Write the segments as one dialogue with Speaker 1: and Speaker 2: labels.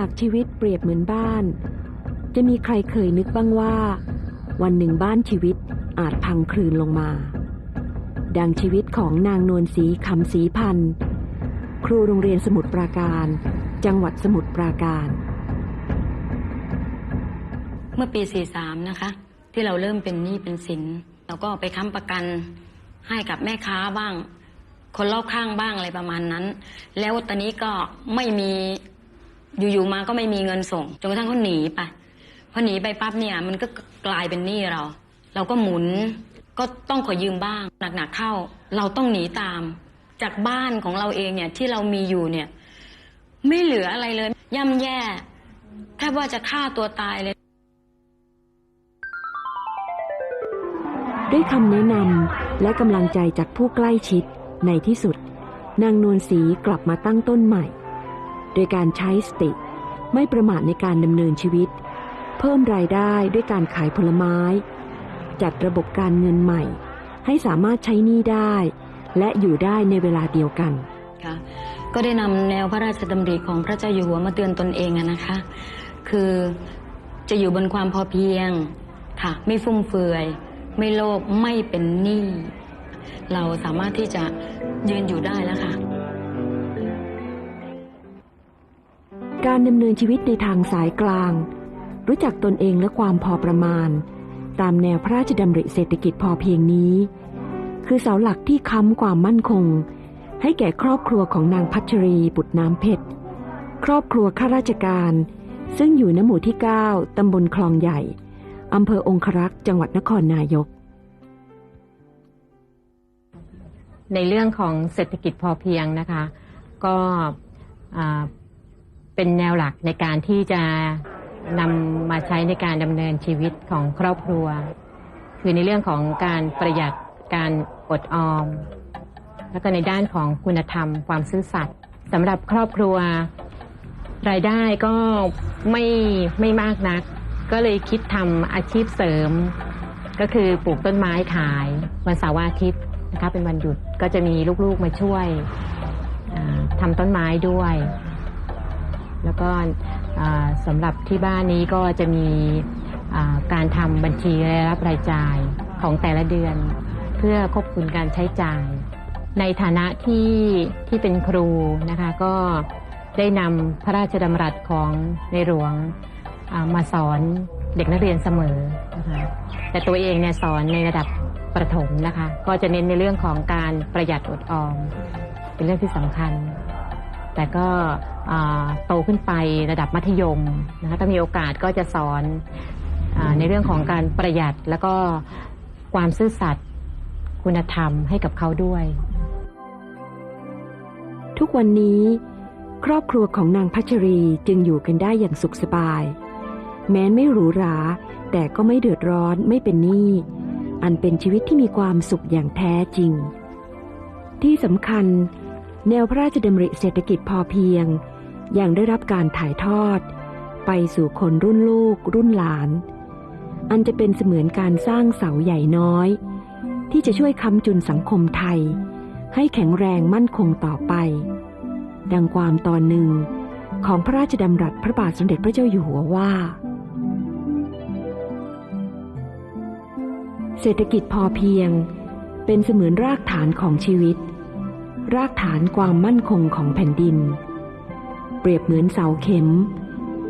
Speaker 1: ากชีวิตเปรียบเหมือนบ้าน จะมีใครเคยนึกบ้างว่า วันหนึ่งบ้านชีวิตอาจพังคลืนลงมา ดังชีวิตของนางนวลศรีคำศรีพันธ์ครูโรงเรียนสมุทรปราการ จังหวัดสมุทรปราการ
Speaker 2: เมื่อปี 43 นะคะ ที่เราเริ่มเป็นหนี้เป็นสินเราก็ไปค้ำประกันให้กับแม่ค้าบ้าง คนรอบข้างบ้างอะไรประมาณนั้น แล้วตอนนี้ก็ไม่มี อยู่ๆมาก็ไม่มีเงินส่งจนกระทั่งเขาหนีไปพอหนีไปปั๊บเนี่ยมันก็กลายเป็นหนี้เรา เราก็หมุนก็ต้องขอยืมบ้างหนักๆเข้า เราต้องหนีตาม จากบ้านของเราเองเนี่ยที่เรามีอยู่เนี่ย ไม่เหลืออะไรเลยย่ำแย่แทบว่าจะฆ่าตัวตายเลย
Speaker 1: ด้วยคำแนะนำและกำลังใจจากผู้ใกล้ชิดในที่สุด นางนวลศรีกลับมาตั้งต้นใหม่ โดยการใช้สติ ไม่ประมาทในการดำเนินชีวิต เพิ่มรายได้ด้วยการขายผลไม้ จัดระบบการเงินใหม่ ให้สามารถใช้หนี้ได้ และอยู่ได้ในเวลาเดียวกัน
Speaker 2: ค่ะก็ได้นำแนวพระราชดำริของพระเจ้าอยู่หัวมาเตือนตนเองนะคะ คือจะอยู่บนความพอเพียงค่ะ ไม่ฟุ่มเฟือย ไม่โลภไม่เป็นหนี้เราสามารถที่จะยืนอยู่ได้แล้วค่ะ
Speaker 1: การดำเนินชีวิตในทางสายกลาง รู้จักตนเองและความพอประมาณ ตามแนวพระราชดำริเศรษฐกิจพอเพียงนี้ คือเสาหลักที่ค้ำความมั่นคง ให้แก่ครอบครัวของนางพัชรีบุตรน้ำเพชรครอบครัวข้าราชการ ซึ่งอยู่ณหมู่ที่ 9 ตำบลคลองใหญ่ อำเภอองครักษ์ จังหวัดนครนายก
Speaker 3: ในเรื่องของเศรษฐกิจพอเพียงนะคะ ก็ เป็นแนวหลักในการที่จะนำมาใช้ในการดำเนินชีวิตของครอบครัว คือในเรื่องของการประหยัดการอดออม แล้วก็ในด้านของคุณธรรม ความซื่อสัตย์สำหรับครอบครัว รายได้ก็ไม่ไม่มากนัก ก็เลยคิดทำอาชีพเสริม ก็คือปลูกต้นไม้ขายวันเสาร์อาทิตย์นะคะเป็นวันหยุดก็จะมีลูกๆมาช่วยทำต้นไม้ด้วย แล้วก็สำหรับที่บ้านนี้ก็จะมีการทำบัญชีรายรับรายจ่ายของแต่ละเดือน เพื่อควบคุมการใช้จ่าย ในฐานะที่ที่เป็นครูนะคะก็ได้นำพระราชดำรัสของในหลวงมาสอนเด็กนักเรียนเสมอนะคะแต่ตัวเองเนี่ยสอนในระดับประถมนะคะ ก็จะเน้นในเรื่องของการประหยัดอดออม เป็นเรื่องที่สำคัญ แต่ก็โตขึ้นไประดับมัธยมนะคะถ้ามีโอกาสก็จะสอนอในเรื่องของการประหยัดแล้วก็ความซื่อสัตย์คุณธรรมให้กับเขาด้วย
Speaker 1: ทุกวันนี้ ครอบครัวของนางพัชรีจึงอยู่กันได้อย่างสุขสบาย แม้นไม่หรูหรา แต่ก็ไม่เดือดร้อนไม่เป็นหนี้อันเป็นชีวิตที่มีความสุขอย่างแท้จริง ที่สำคัญ แนวพระราชดำริเศรษฐกิจพอเพียง ยังได้รับการถ่ายทอด ไปสู่คนรุ่นลูกรุ่นหลาน อันจะเป็นเสมือนการสร้างเสาใหญ่น้อย ที่จะช่วยค้ำจุนสังคมไทย ให้แข็งแรงมั่นคงต่อไป ดังความตอนหนึ่งของพระราชดำรัสพระบาทสมเด็จพระเจ้าอยู่หัวว่า เศรษฐกิจพอเพียง เป็นเสมือนรากฐานของชีวิต รากฐานความมั่นคงของแผ่นดิน เปรียบเหมือนเสาเข็ม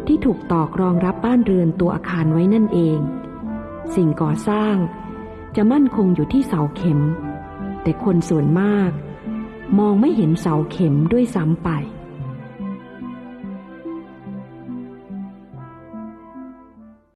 Speaker 1: ที่ถูกตอกรองรับบ้านเรือนตัวอาคารไว้นั่นเอง สิ่งก่อสร้างจะมั่นคงอยู่ที่เสาเข็ม แต่คนส่วนมาก มองไม่เห็นเสาเข็มด้วยซ้ำไป